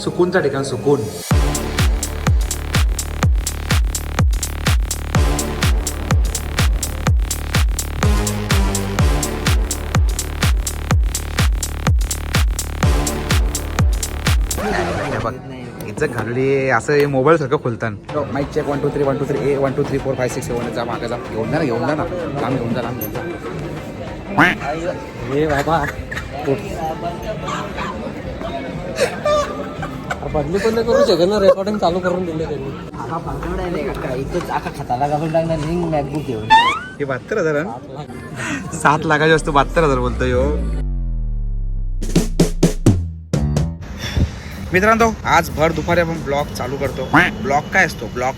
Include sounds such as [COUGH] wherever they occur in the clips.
सुकूनचं ठिकाण सुकून. इज्जत घालली असं मोबाईल सारखं खुलतात mic check one two three one two three A one two three four five six seven जा मागे जा. घेऊन जा ना घेऊन जा ना. लांब घेऊन जा लांब घेऊन जा. हे बाबा. बदली पण करू शकत ना रेकॉर्डिंग चालू करून दिले त्यांनी. इथंच आखा खताला कापून टाकणार रिंग मॅकबुक घेऊन. हे बहात्तर हजार? सात लाखाची वस्तू बहात्तर हजार बोलतोय हो मित्रांनो आज भर दुपारी आपण ब्लॉग चालू करतो. ब्लॉग काय असतो? ब्लॉग.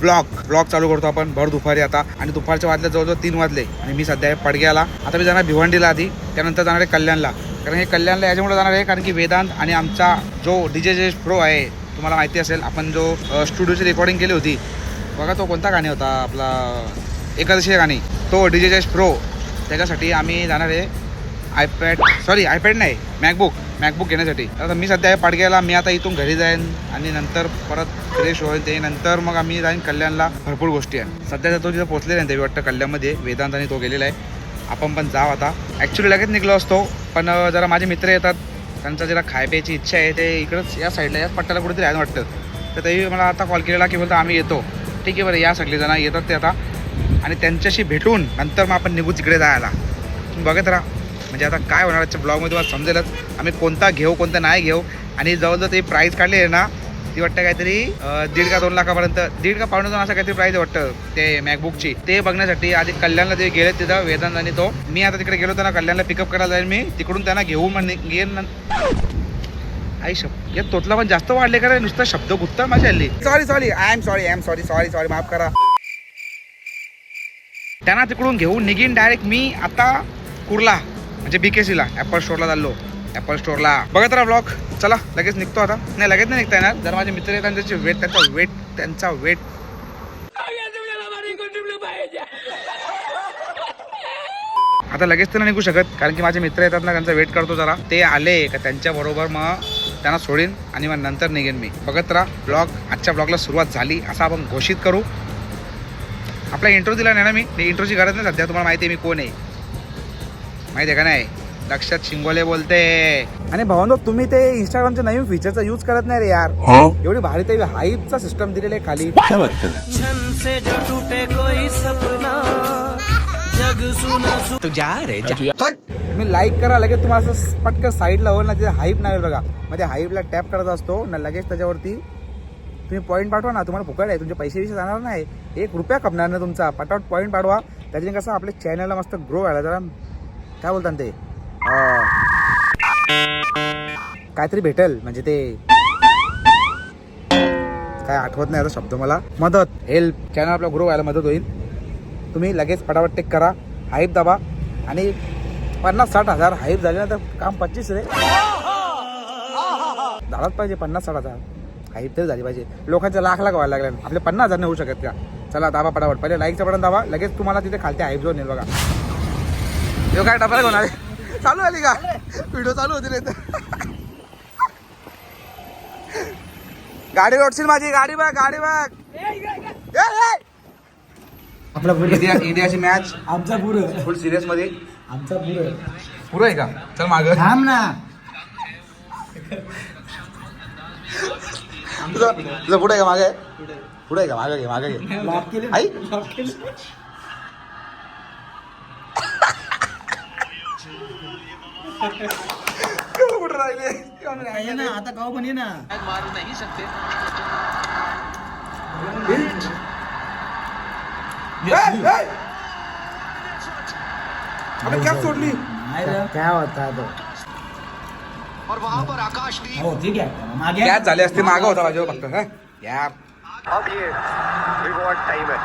ब्लॉग. ब्लॉग चालू करतो आपण भर दुपारी आता. आणि दुपारच्या वाजले जवळजवळ तीन वाजले. आणि मी सध्या पडग्याला. आता मी जाणार भिवंडीला आधी. त्यानंतर जाणार आहे कल्याणला. कारण हे कल्याणला याच्यामुळे जाणार आहे कारण की वेदांत आणि आमचा जो डी जे प्रो आहे तुम्हाला माहिती असेल आपण जो स्टुडिओची रेकॉर्डिंग केली होती बघा तो कोणता गाणी होता आपला एकादशी गाणी. तो डी जे जयश प्रो त्याच्यासाठी आम्ही जाणार आहे आयपॅड सॉरी आयपॅड नाही मॅकबुक मॅकबुक घेण्यासाठी. आता मी सध्या पाडग्याला मी आता इथून घरी जाईन आणि नंतर परत फ्रेश होईल ते. नंतर मग आम्ही जाईन कल्याणला. भरपूर गोष्टी आहे सध्या तो तिथं पोहोचलेला आहे ते वाटतं कल्याणमध्ये. वेदांत आणि तो गेलेला आहे. आपण पण जाव आता. ॲक्च्युली लगेच निघलो असतो. पण जरा माझे मित्र येतात. त्यांचा जरा खाय प्यायची इच्छा आहे. ते इकडंच या साईडला याच पट्ट्याला कुठेतरी आहे वाटतं. तर तेही मला आता कॉल केलेला की बोलतो आम्ही येतो. ठीक आहे बरं या सगळेजण येतात ते आता. आणि त्यांच्याशी भेटून नंतर मग आपण निघू तिकडे जायला. तुम्ही बघत राहा. म्हणजे आता काय होणार आजच्या ब्लॉगमध्ये तुम्हाला समजेलच. आम्ही कोणता घेऊ कोणता नाही घेऊ. आणि जवळजवळ ते प्राईस काढले आहे ना ती वाटतं काहीतरी दीड का दोन लाखापर्यंत दीड का पावणे दोन असं काहीतरी प्राईस वाटतं ते मॅकबुकची ते बघण्यासाठी आधी कल्याणला ते गेले तिथं वेदांत आणि तो. मी आता तिकडे गेलो होतो ना कल्याणला पिकअप करायला जाईल मी. तिकडून त्यांना घेऊन मग नि- घेईन आई शब्द या तोतला पण जास्त वाढले का? नुसतं शब्द गुत्ता माझ्या हल्ली. Sorry sorry I am sorry I am sorry sorry sorry माफ करा. त्यांना तिकडून घेऊन निघीन डायरेक्ट मी आता कुर्ला म्हणजे बीकेसीला ॲपल स्टोअरला चाललो. ॲपल स्टोअरला बघत राहा ब्लॉग चला लगेच निघतो आता. नाही लगेच नाही निघता येणार. जर माझे मित्र येतात त्यांचे वेट त्यांचा वेट त्यांचा वेट. आता लगेच तर निघू शकत कारण की माझे मित्र येतात ना त्यांचा वेट करतो जरा. ते आले का त्यांच्या बरोबर मग त्यांना सोडीन आणि मग नंतर निघेन मी. बघत राहा ब्लॉग आजच्या ब्लॉगला सुरुवात झाली असं आपण घोषित करू. आपला इंट्रो दिला नाही ना मी. ते इंट्रोची गरज नाही सध्या तुम्हाला माहिती आहे मी कोण आहे. माहिती आहे का नाही? लक्षात शिंगोले बोलते. आणि भावनो तुम्ही ते इंस्टाग्रामच्या नवीन फीचरचा यूज करत नाही रे यार. एवढी भारी ते हाईपचा सिस्टम दिलेला आहे खाली. तुम्ही लाईक करा लगेच तुम्हाला असं पटकन साईडला होईल ना तिथे हाईप नाही बघा. मध्ये हाईपला टॅप करायचा असतो ना लगेच त्याच्यावरती तुम्ही पॉईंट पाठवा ना तुम्हाला फुकट आहे. तुमचे पैसे विषय जाणार नाही. एक रुपया कपणार ना तुमचा. पटापट पॉईंट पाठवा. त्याच्याने कसं आपल्या चॅनलला मस्त ग्रो व्हायला जरा काय बोलतात ते? काहीतरी भेटेल म्हणजे ते काय आठवत नाही आता शब्द मला. मदत हेल्प चॅनल आपला ग्रो व्हायला मदत होईल. तुम्ही लगेच फटाफट टेक करा. हाईप दाबा. आणि पन्नास साठ हजार हाईप झाले ना तर काम पच्चीस रे. झालाच पाहिजे पन्नास साठ हजार. हाईप तरी झाली पाहिजे. लोकांच्या लाख लाख व्हायला लागल्या आपले पन्नास हजार नाही होऊ शकत का? चला दाबा पटापट पहिले लाईकचा बटन दाबा. लगेच तुम्हाला तिथे खालते हाईप जोन येईल बघा. काय डबल होणार चालू आली का? व्हिडिओ चालू होती नाही तर गाडी ओढशील माझी गाडी बघ गाडी बघ! आपला इंडियाची मॅच आमचा पुढं. फुल सिरियसमध्ये. आमचा पुढं. पुरं आहे का? चल माग. थांब ना. तुझं तुझं पुढे आहे का मागे? पुढे आहे. का? मागे घे मागे घे. आई. कुठं राहिले ये? ना आता गाव पण ये ना? अबे कॅप सोडली काय होता तो? हो ठीक आहे मागे कॅच झाले असते मागं होता माझ्यावर फक्त हा यार। उडवले!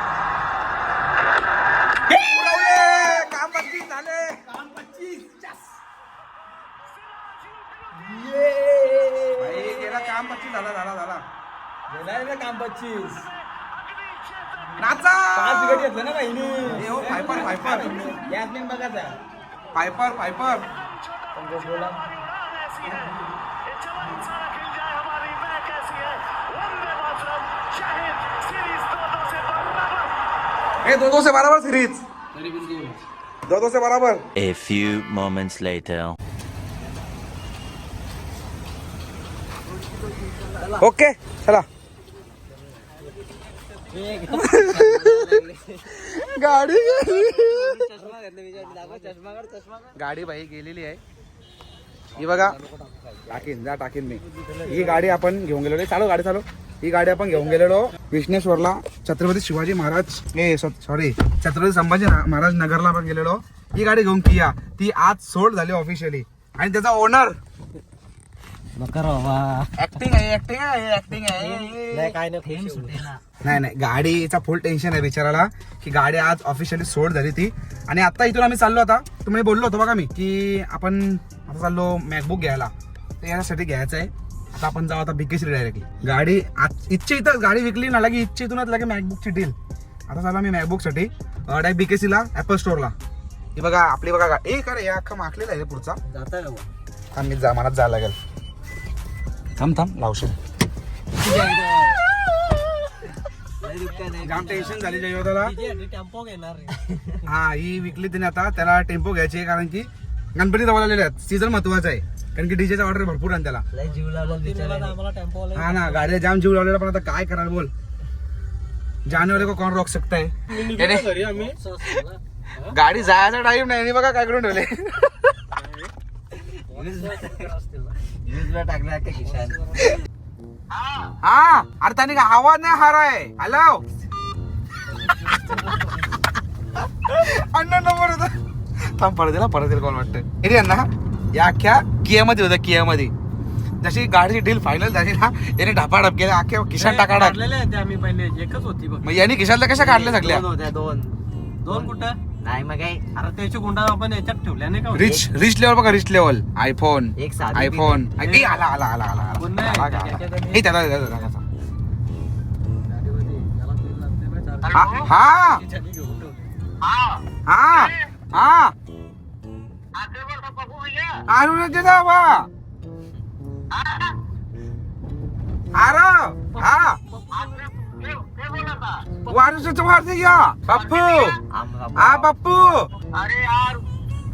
भाई, गेला काम पच्चीस झाला झाला झाला. काम पच्चीस. नाचा! पाच गट घेतलं ना बहिणी ए हो, फायपर फायपर. नाही बघायचा फायपर फायपर. बोला. ए दो दो से बराबर सिरीज दो दो से बराबर. A few moments later. Okay चला. गाडी गाडी बाई गेलेली आहे. ही बघा. टाकीन जा टाकीन मी. ही गाडी आपण घेऊन गेलेलो. चालू गाडी चालू ही गाडी आपण घेऊन गेलेलो विष्णेश्वरला छत्रपती शिवाजी महाराज ए सॉरी छत्रपती संभाजी महाराज नगरला आपण गेलेलो. ही गाडी घेऊन किया. ती आज सोल्ड झाली ऑफिशियली आणि त्याचा ओनर नका बाबा. ऍक्टिंग आहे ऍक्टिंग आहे ऍक्टिंग नाही आहे काय नाही नाही नाही गाडीचा फुल टेन्शन आहे बिचाराला की गाडी आज ऑफिशियली सोड झाली ती. आणि आता इथून आम्ही चाललो आता. तुम्ही बोललो होतो बघा मी की आपण आता चाललो मॅकबुक घ्यायला. तर यासाठी घ्यायचं आहे आता आपण जाऊ आता बिकेश्री डायरेक्टली गाडी आज इच्छे इथं गाडी विकली ना लगे इच्छे इथूनच लगे मॅकबुकची डील आता चाललो मी मॅकबुकसाठी डायरेक्ट बीकेसीला ऍपल स्टोअरला ही बघा आपली बघा ए काय रे, या अख्खा माखलेला आहे पुढचा. जाता का? थांब मी जा मनात जायला लागेल. थांब थांब लावशील. जाम टेन्शन झाली जयोदाला तिच्यासाठी टेम्पो घेणार रे. [LAUGHS] हा ही विकली तिने आता. त्याला टेम्पो घ्यायची आहे कारण की गणपती जवळ आलेले आहेत. सीझन महत्त्वाचा आहे. कारण की डीजेचा ऑर्डर भरपूर आहे त्याला. जीव लावला हा ना गाडीला जाम जीव लावलेला पण आता काय कराल बोल. जानेवारी को कोण रोक सकता है गाडी जायचा टाइम नाही आणि बघा काय करून ठेवले [LAUGHS] [LAUGHS] टाकला का हा अरे त्याने का आवाज नाही हार आहे हॅलो अण्णा नंबर होता थांब परत दिला परत दिला कोण वाटतं एरिया ना या अख्ख्या कियामध्ये होत्या कियामध्ये. जशी गाडीची डील फायनल झाली ना याने ढापाढप केला अख्ख्या खिशात टाका टाक काढलेले आहेत ते आम्ही पहिले एकच होती बघ. मग यांनी खिशातल्या कशा काढल्या सगळ्या? दोन होत्या दोन. दोन कुठं? नाही मग काय? अरे त्याची गुंडा आपण याच्यात ठेवल्या नाही का? रिच रिच लेवल बघा रिच लेवल आयफोन एक साधी आयफोन ए, आला आला आला आला. कोण नाही? आला ए, त्याला ना हा हा. हा हा. अरुणाचे जावा अरे हा. वारसाचं वारसे या. पप्पू आमला हा पप्पू अरे यार.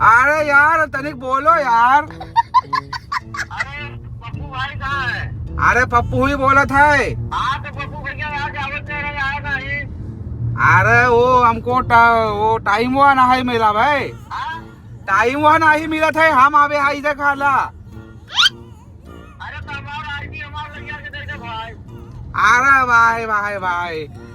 अरे यार तनिक बोलो यार. अरे पप्पू भाई कहाँ है अरे पप्पू ही बोलत है हाँ तो पप्पू भैया यहाँ से आवत नहीं आएगा ही? अरे वो हमको टा, वो टाइम हुआ ना है मिला भाई. हाँ? टाइम हुआ नहीं मिला था हम आवे हाई से खाला. अरे भाई? अरे भाई भाई भाई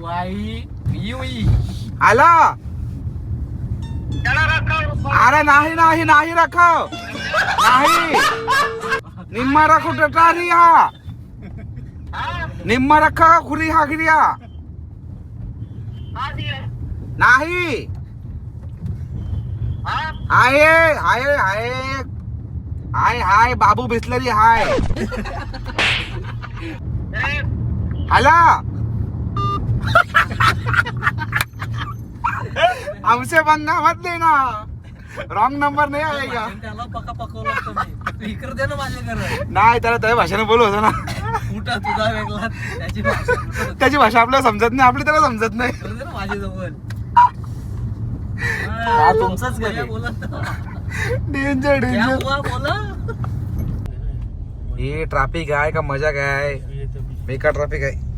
वाई युई आला? अरे नाही नाही नाही रख नाही. निम्मा रखो टटारी हा निम्मा रखा खुरी हा गिरिया हाँ नाही. हाँ? आहे आहे आहे हाय हाय बाबू बिस्लरी हाय. ए, आला हमसे पंगा मत लेना रॉंग नंबर नाही आएगा त्याला पका पकवलं असतं मी तू इकडे दे ना माझ्या घरात नाही त्याला त्या भाषेने बोलू होतं ना. कुठं तुझा वेगळा. त्याची भाषा कुठं होती? त्याची भाषा आपल्याला समजत नाही आपली त्याला समजत नाही. दे ना हा, तुमचंच घर आहे. क्या बोला. डेंजर क्या डेंजर हुआ बोला. हे ट्रॅफिक आहे का? मजा काय बेकार ट्रॅफिक आहे.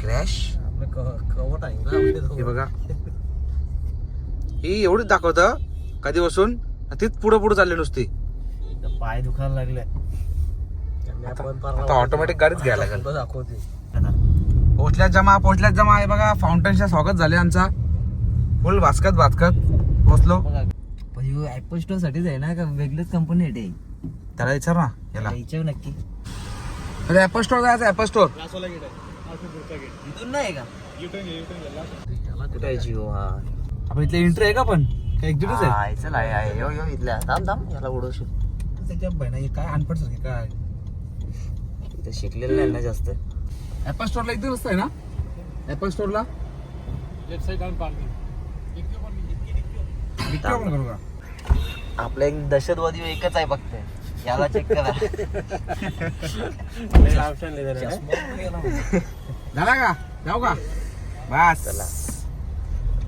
क्रॅश आपलं क- कवट आहे ना आपल्या हे बघा. ही एवढीच दाखवतं कधी बसून? तीच पुढे पुढे चालली नुसती. पाय दुखायला लागले. आता ऑटोमॅटिक गाडीच घ्यायला लागेल. दाखवते. पोचल्यात जमा पोचल्यात जमा. आहे बघा फाउंटनच्या स्वागत झाले आमचा. फुल भास्कत भास्कत. पोचलो पण ऍपल स्टोर साठीच आहे ना का वेगळीच कंपनी आहे ते? त्याला विचार ना याला. याच्यावर नक्की. अरे ऍपल स्टोर जायचं ऍपल स्टोर इथून नाही का? कुठे आहे जिओ? हा. आपण इथले एंट्री आहे का पण? काय एक्झिटच आहे? चल आहे आहे यो यो इथल्या. थांब थांब. याला उडवशील त्याच्या बहिणा हे काय अनपड सारखे काय? इथं शिकलेलं नाही ना जास्त. ऍपल स्टोरला इथे रस्ता आहे ना? विक्री आपण करू का? आपला एक दहशतवादी एकच आहे फक्त याला चेक करा झाला का जाऊ का बस चला.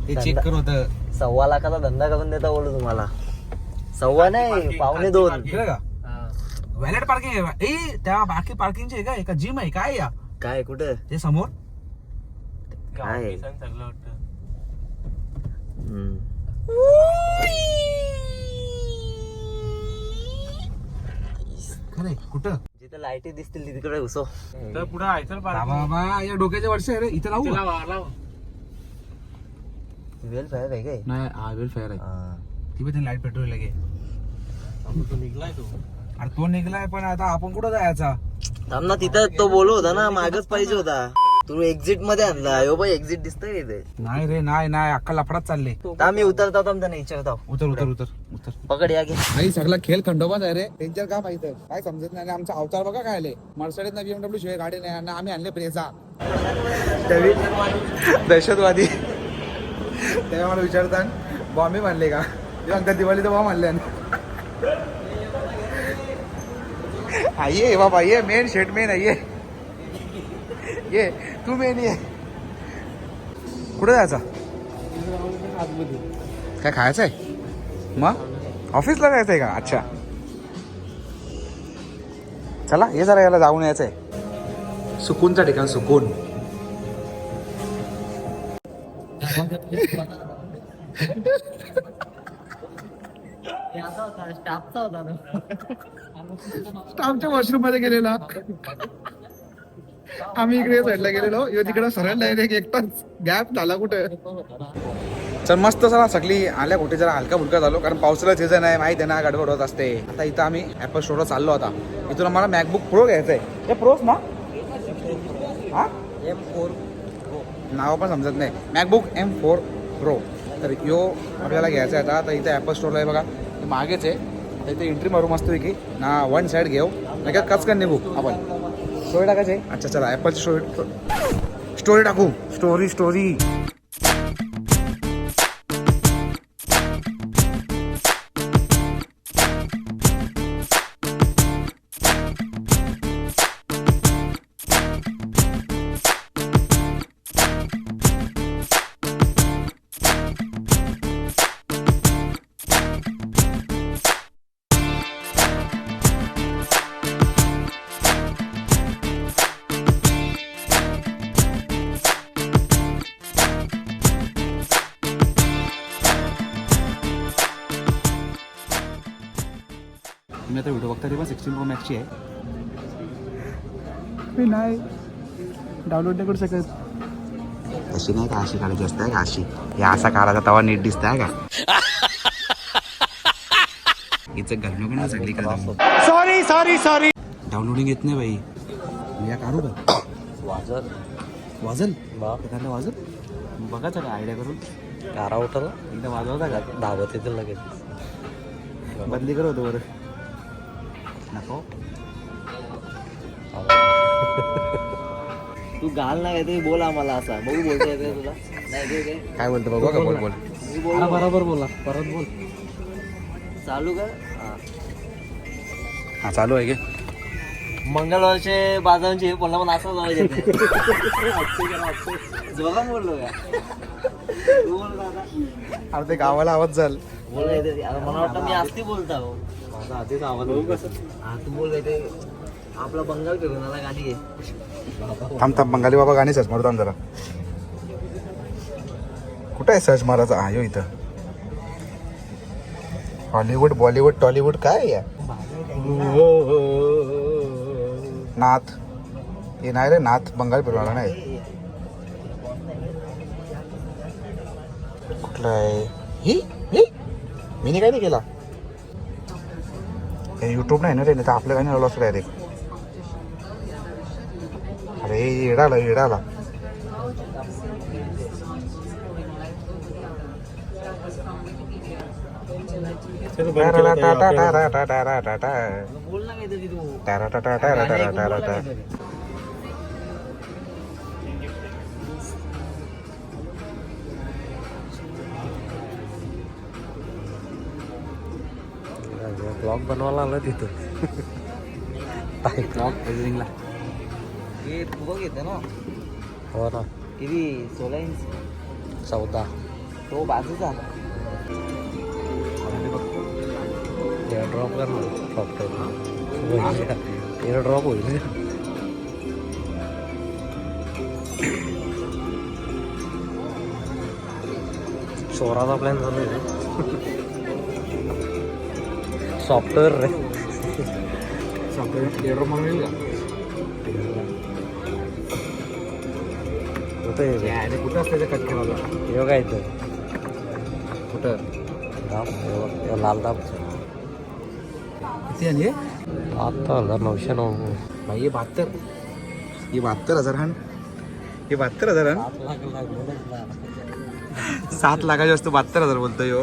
ते चेक कर होत सव्वा लाखाचा धंदा करून देता बोलू तुम्हाला सव्वा नाही पावणे दोन का व्हॅलेट पार्किंग आहे ए त्या बाकी पार्किंगचे आहे का एका जिम आहे काय या काय कुठं ते समोर काय हम्म. खरे कुठं? जिथं लाईटी दिसतील तिकडे घुसो. बाबा बाबा या डोक्याच्या वर्ष आहे रे इथं लावू? वेल फायर आहे काय? नाही हा वेल फायर आहे. हा. ती पण लाइट पेट्रोल लागे. अरे तो निघलाय पण आता आपण कुठं जायचा? थांब ना तिथं तो बोलू होता ना मागच पाहिजे होता. तू एक्झिटमध्ये आणला यो बाई एक्झिट दिसतंय इथे. नाही रे नाही नाही. अक्का लफडात चालले. मी उतरता थांब त्यांना विचारतो उतर उतर उतर उतर. पकड या घे नाही सगळा खेळ खंडोबाच आहे रे. त्यांच्या का माहीत काय समजत नाही. आणि आमचा अवतार बघा काय आले. मर्सडीज ना बीएमडब्ल्यू शिवाय गाडी नाही आणि आम्ही आणले प्रेसा. दहशतवादी. तेव्हा मला विचारतात बॉम्बे मानले का? ते म्हणतात दिवाळीचं बॉम्ब आणले आइए बाबा ये मेन शेट मेन आहे ये तू मेन ये. कुठे जायचा? काय खायचं आहे मग? ऑफिसला जायचं आहे का? अच्छा. चला हे जरा याला जाऊन यायचं आहे सुकूनचं ठिकाण सुकून. स्टाफच्या वॉशरूममध्ये गेलेला. आम्ही इकडे साईडला गेलेलो. यो तिकडे सरळ डायरेक्ट एकटाच गॅप झाला कुठे? चल मस्त चला सगळी आल्या कुठे? जरा हलका फुलका झालो कारण पावसाळा सीझन आहे माहिती आहे ना गडबड होत असते. आता इथं आम्ही ऍपल स्टोरला चाललो आता. इथून आम्हाला मॅकबुक प्रो घ्यायचं आहे हे प्रोच ना? हा? एम फोर नाव पण समजत नाही. मॅकबुक एम फोर प्रो तर यो आपल्याला घ्यायचा आहे आता. तर इथे ॲपल स्टोरला आहे बघा मागेच आहे. तर इथे एंट्री मारू मस्त की ना वन साईड घेऊ. लगेच कचकन निघू आपण. स्टोरी टाकायची आहे अच्छा चला ॲपलची स्टोरी स्टोरी टाकू स्टोरी स्टोरी प्रो मॅक्सची आहे. मी नाही. डाउनलोड नाही करू शकत. तशी नाही का अशी काढायची असते का अशी? हे असा काढायचा तवा नीट दिसत आहे का? हिचं घालणं पण सगळी सॉरी सॉरी सॉरी डाउनलोडिंग येत नाही बाई. मी या काढू का? वाजर वाजल? बाप एखादं वाजल? बघायचं का आयडिया करून. कारा उठला एकदा वाजवता का? धावत येते लगेच. बदली कर होतो बरं. नको. तू घाल ना काहीतरी बोल आम्हाला असा. बघू बोलता येते तुला? नाही ते काय बोलतो बघू का? बोल बोल. मी बोल. बरोबर बोला. परत बोल. चालू का हा. हा चालू आहे की? मंगळवारचे बाजारांचे हे बोलला पण असं जाऊ जोरात बोललो का? तू बोल दादा अरे ते गावाला आवाज झाल बोल मला वाटतं मी असती बोलता. माझा आधीच आवाज हा तू बोल येते आपला बंगाल फिरून आला गाडी घे. थांब थांब बंगाली बाबा गाणी सर्च मारतो थांब जरा. कुठं आहे सर्च मारायचा? हा यो इथं. हॉलिवूड बॉलिवूड टॉलिवूड काय आहे या? नाथ. हे नाही रे नाथ बंगाल फिरवाला नाही. कुठलाय ही ही? मी काय नाही केला? युट्यूब नाही ना रे नाही तर आपल्या गाणी लावलं असं डायरेक्ट अरे येडा आला येडा आला बोल ना काहीतरी तू ब्लॉग बनवायला आलं तिथं. हे तू बघ येतं ना. हो ना. किती सोळा इंच चौदा. तो बाजूचा. ड्रॉप कर ना सॉफ्टवेअर एअर ड्रॉप होईल. चोराचा प्लॅन झाला रे सॉफ्टवेअर रे कुठे कुठं असतं कट केला यो काय इथं कुठं दाब हे हे लाल दाब किती आणि आता हजार नऊशे नऊ भाई हे बहात्तर हे बहात्तर हजार हान हे बहात्तर हजार सात लाखाची वस्तू बहात्तर हजार बोलतोय हो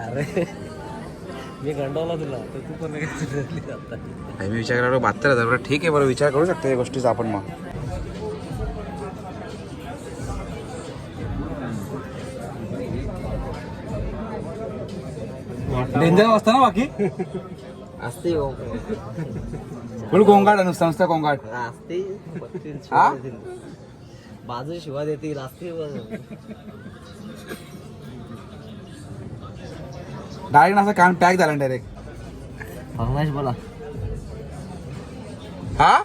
अरे मी गंडवला तुला तर तू पण काय आता. मी विचार करा बहात्तर हजार बरं ठीक आहे बरं विचार करू शकतो या गोष्टीचा आपण मग. डेंजर असतं ना बाकी? असते हो. बोल गोंगाट नुसतं नुसतं गोंगाट. असते. हा? बाजू शिवा देतील असते डायरेक्ट असं कान पॅक झाला डायरेक्ट फरमाईश बोला. हा?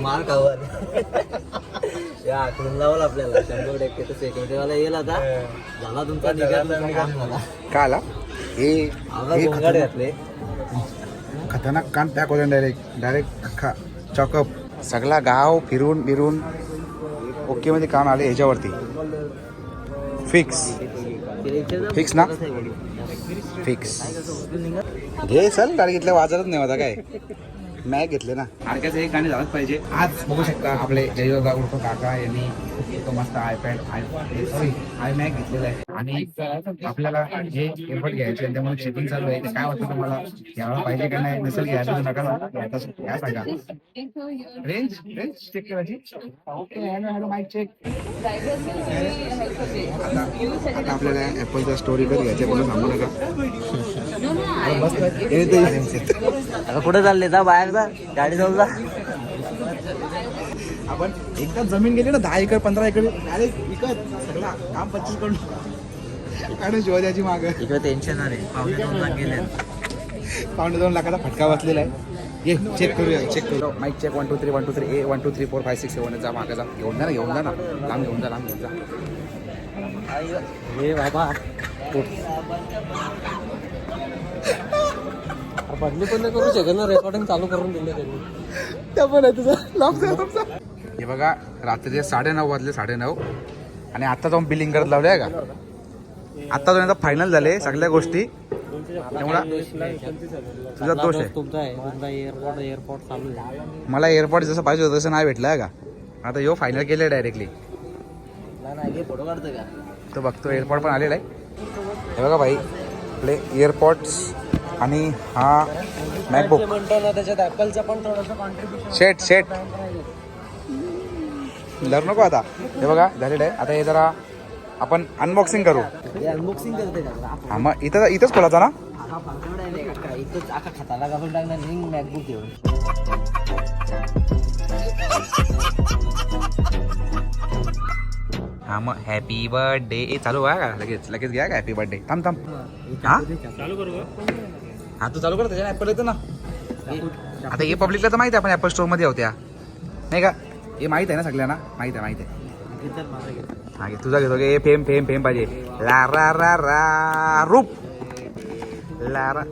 मार कावर या आकडून लावल आपल्याला. शंभर टक्के तर सेक्युरिटीवाला येईल आता. झाला तुमचा निघा तुमचा काम झाला. का आला? हे आम्हाला हे गोंगाट खतरनाक घातले. खतरनाक कान पॅक होता डायरेक्ट डायरेक्ट अख्खा चॉकअप सगळा गाव फिरून बिरून ओके मध्ये कान आले ह्याच्यावरती. फिक्स फिक्स ना? फिक्स घे चल गाडी घेतल्या वाजतच नाही माझा काय मॅग घेतले ना. सारख्याच एक गाणी झालंच पाहिजे. आज बघू शकता आपले जयदादा उर्फ काका यांनी तो मस्त iPad I sorry I mag घेतलेला आहे. आणि आपल्याला हे एअरपोर्ट घ्यायचे त्यामुळे चेकिंग चालू आहे. ते काय वाटतं तुम्हाला? घ्यायला पाहिजे का नाही? नसेल घ्यायचं तर नका सांगा. रेंज रेंज चेक करायची okay hello hello mic check आता आता आपल्याला ऍपलचा स्टोरी कधी घ्यायचा कोणी सांगू नका. [LAUGHS] आता कुठे चालले? जा बाहेर जा. गाडी जाऊन जा. आपण एकदा जमीन गेली ना दहा एकर पंधरा एकर. अरे विकत सगळा काम पच्चीस करून. आणि शिवाजाची माग. इकडे टेन्शन आले. पावणे दोन लाख गेले पावणे दोन लाखाचा फटका बसलेला आहे. ये चेक करूया चेक करू mic check one two three one two three A one two three four five six seven जा मागे जा. घेऊन जा ना घेऊन जा ना. लांब घेऊन जा लांब घेऊन जा. हे बाबा. बदली पण नाही करू शकत ना रेकॉर्डिंग चालू करून दिले त्यांनी. हे बघा रात्रीचे साडे नऊ वाजले साडे नऊ आणि आता जाऊन बिलिंग करत लावले आहे का? आता जाऊन फायनल झाले सगळ्या गोष्टी. तुझा दोष आहे. तुमचा आहे. तुमचा एअरपोर्ट एअरपोर्ट चालू आहे. मला एअरपोर्ट जसं पाहिजे होतं तसं नाही भेटलं आहे का? आता यो फायनल केलं डायरेक्टली नाही फोटो काढतोय का? तो बघतो एअरपोर्ट पण आलेला आहे. हे बघा भाई आपले एअरपोर्ट्स आणि हा मॅकबुक त्याच्यात ऍपलचं पण थोडंसं कॉन्ट्रीब्युशन शेट शेट लर नको आता. हे बघा झालेलं आहे. आता हे जरा आपण अनबॉक्सिंग करू. हे अनबॉक्सिंग करते हा मग इथं इथंच खोलायचा ना? इथंच आका खताला कापून टाकणार मॅकबुक घेऊन. हा मग हॅपी बर्थडे ए चालू आहे का? लगेच लगेच घ्या का हॅपी बर्थडे थांब थांब. हा हा तू चालू कर त्याच्या ॲपल येतं ना. आता हे पब्लिकला तर माहिती आहे आपण ॲपल स्टोअरमध्ये होत्या नाही का? हे माहीत आहे ना सगळ्यांना? माहीत आहे माहीत आहे. हा घे तुझा घेतो घे. फेम फेम फेम पाहिजे. ला रा रा रा रूप. ला रा.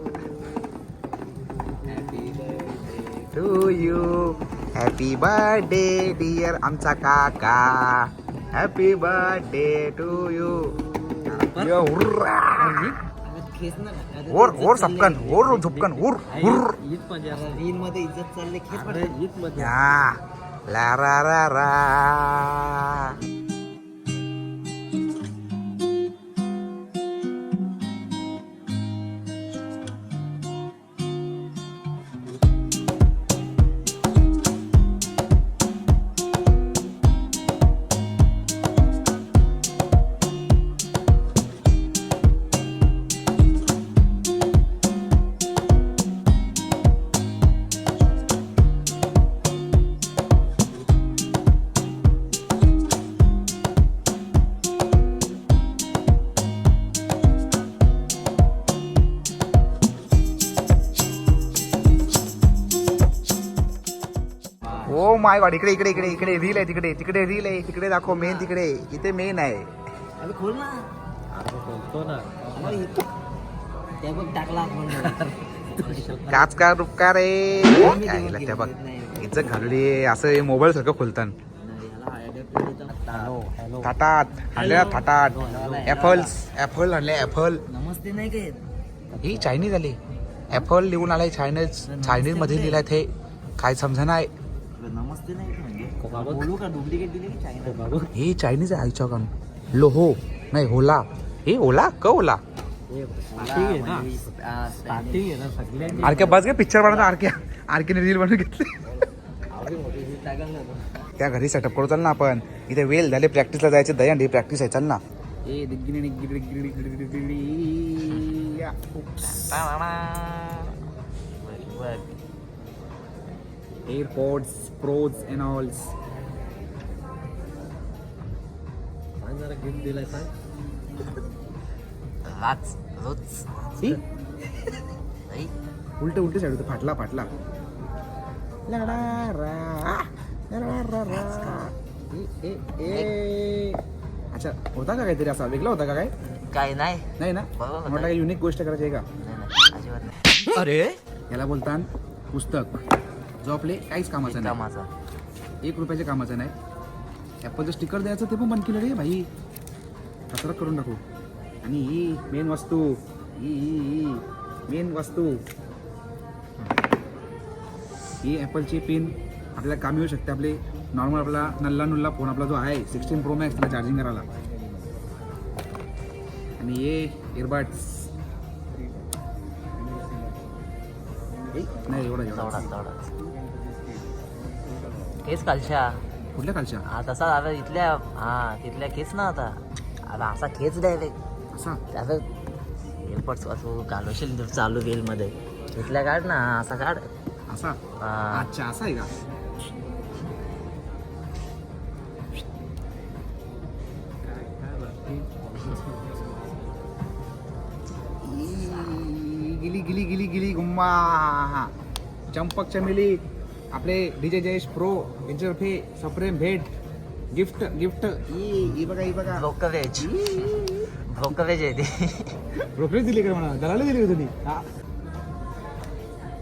To you happy birthday dear आमचा काका. हॅपी बर्थडे टू यू खेच ना ओर ओर सपकन ओर झुपकन उर उर हीच मजा रील मध्ये इज्जत चालली खेच अरे हीच मजा या. ला रा रा रा. माय गॉड इकडे इकडे इकडे इकडे रील आहे तिकडे तिकडे रील आहे तिकडे दाखव मेन तिकडे. इथे मेन आहे. अरे खोल ना. त्या बघ टाकला काच का रुपका रे काय हिला त्या बघ. इज्जत घालवली असं मोबाईल सारखं हॅलो थाटात. आणल्या थाटात. ऍपल्स ऍपल आणले ऍपल नमस्ते नाही काय ही चायनीज आली. ऍपल लिहून आलाय चायनीज चायनीजमध्ये लिहिलाय ते. काय समजा नाही नमस्ते नाही का म्हणजे? कोका बघ. बोलू का? डुप्लिकेट दिले की चायना बाबू. ही चायनीज आहे आईच्या कान लोहो नाही होला. हे ओला क ओला स्टार्टिंग आहे ना. स्टार्टिंग आहे ना सगळ्यांनी आरके बस गे पिक्चर बनवता. आरके आरकेने रील बनवून घेतली. त्या घरी सेटअप करू चाल ना आपण. इथे वेल झाले प्रॅक्टिसला जायचे दयांडी प्रॅक्टिस आहे चल ना. ए एअरपोर्ट्स प्रोज अँड ऑल्स जरा गिफ्ट दिलाय लाच रोज सी उलटे उलटे साईड होते. फाटला फाटला. लडा रा, लडा रा रा. ए, ए, ए. अच्छा होता का काहीतरी असा? वेगळा होता का काय? काय नाही. नाही ना. म्हटलं काही युनिक गोष्ट करायची आहे का? अजिबात नाही. अरे? [LAUGHS] याला बोलतात पुस्तक. जो आपले काहीच कामाचं नाही. कामाचा. एक रुपयाच्या कामाचं नाही. ॲपलचं स्टिकर द्यायचं ते पण बंद केलं रे भाई. कचरा करून टाकू. आणि ही मेन वस्तू ही ही ही मेन वस्तू. ही ॲपलची पिन आपल्याला कामी येऊ शकते आपले. नॉर्मल आपला नल्ला नुल्ला फोन आपला जो आहे सिक्स्टीन प्रो मॅक्स त्याला चार्जिंग करायला. आणि हे इयरबड्स नाही एवढा एवढा. तेवढाच तेवढाच केस कालच्या कुठल्या खालच्या? हा तसा आता इथल्या हा तिथल्या केस ना आता. आता असा खेच डायरेक्ट असा? आता एअरपोर्ट्स असं घालवशील चालू वेल मध्ये. इथल्या काढ ना असा काढ. असा. अच्छा असा आहे का? गिली गिली गिली गिली गुम्मा. चंपक चमेली आपले डीजे जयेश प्रो यांच्यातर्फे सप्रेम भेट गिफ्ट गिफ्ट. ई ही बघा ही बघा. ब्रोकरेज ब्रोकरेज आहे ते. रोकडी दिली का मला दलाली दिली तुम्ही हा.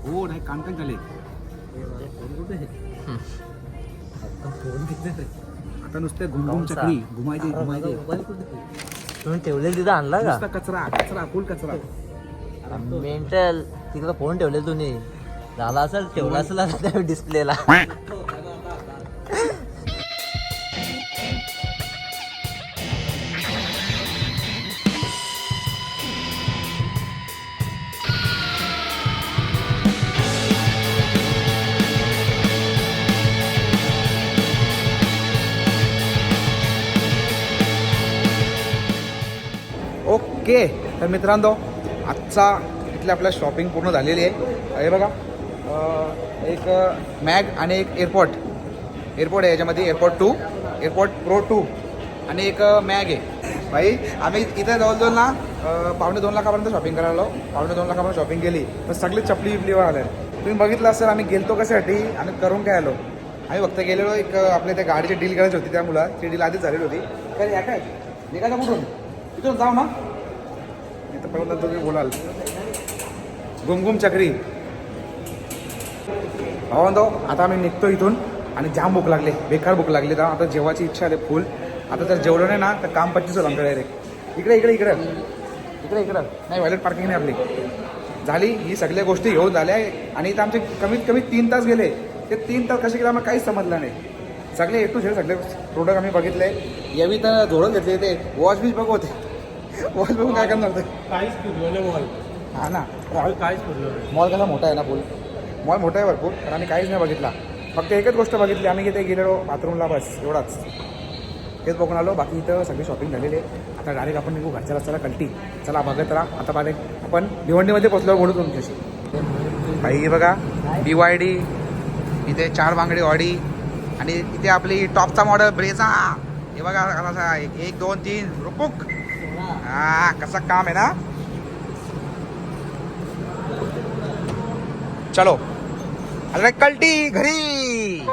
हो नाही कान काय झाले. आता नुसते घुमघुम? चक्री घुमायचे घुमायचे. तुम्ही ठेवलेलं तिथं आणला का? कचरा कचरा फुल कचरा. मेंटल तिकडं फोन ठेवले तुम्ही. झाला असेल ठेवला असेल त्या डिस्प्लेला ओके तर मित्रांनो आजचा इथले आपल्या शॉपिंग पूर्ण झालेली आहे. अरे बघा एक मॅग आणि एक एअरपोर्ट. एअरपोर्ट आहे याच्यामध्ये airport to airport pro two आणि एक मॅग आहे. भाई आम्ही इथे जवळजवळ ना पावणे दोन लाखापर्यंत शॉपिंग करायला पावणे दोन लाखापर्यंत शॉपिंग केली. तर सगळे चपली विपलीवर आले तुम्ही बघितलं असेल आम्ही गेलतो कशासाठी? आणि करून काय आलो? आम्ही फक्त गेलेलो एक आपल्या त्या गाडीची डील करायची होती त्या मुला ती डील आधीच झालेली होती. तर या काय निघायचं कुठून? तिथून जाऊ ना. इथं पर्यंत तुम्ही बोलाल. घुमघुम चक्री. हो आता आम्ही निघतो इथून आणि जाम भूक लागले बेकार भूक लागली. तर आता जेवायची इच्छा आली फुल. आता जर जेवलं नाही ना तर काम पच्चीस होईल आमचं डायरेक्ट इकडे इकडे इकडे. इकडे इकडं. नाही व्हायलेट पार्किंग नाही आपली. झाली ही सगळ्या गोष्टी घेऊन झाल्या. आणि इथं आमचे कमीत कमी तीन तास गेले. ते तीन तास कसे गेले आम्हाला काहीच समजलं नाही. सगळे ए टू झेड सगळे प्रोडक्ट आम्ही बघितले. यावी तर धोरण घेतले ते. वॉच बीच बघू होते. वॉच बघून काय करणार होते काहीच मॉल हा ना. मॉल काहीच मॉल कसा मोठा आहे ना पूल मॉल मोठा आहे भरपूर पण आम्ही काहीच नाही बघितला. फक्त एकच गोष्ट बघितली आम्ही तिथे गेलेलो? बाथरूमला बस एवढाच. तेच बघून आलो बाकी इथं सगळी शॉपिंग झालेली आहे. आता डायरेक्ट आपण निघू घरच्या रस्त्याला कल्टी. चला बघत राहा. आता बारे आपण भिवंडीमध्ये पोचलो बोलू तुमच्याशी. बाई बघा बी वाय डी इथे चार बांगडी ऑडी आणि इथे आपली टॉपचा मॉडेल ब्रेझा. हे बघा कसा एक दोन तीन रुपुक. हा कसं काम आहे ना? चलो. अरे कल्टी घरी.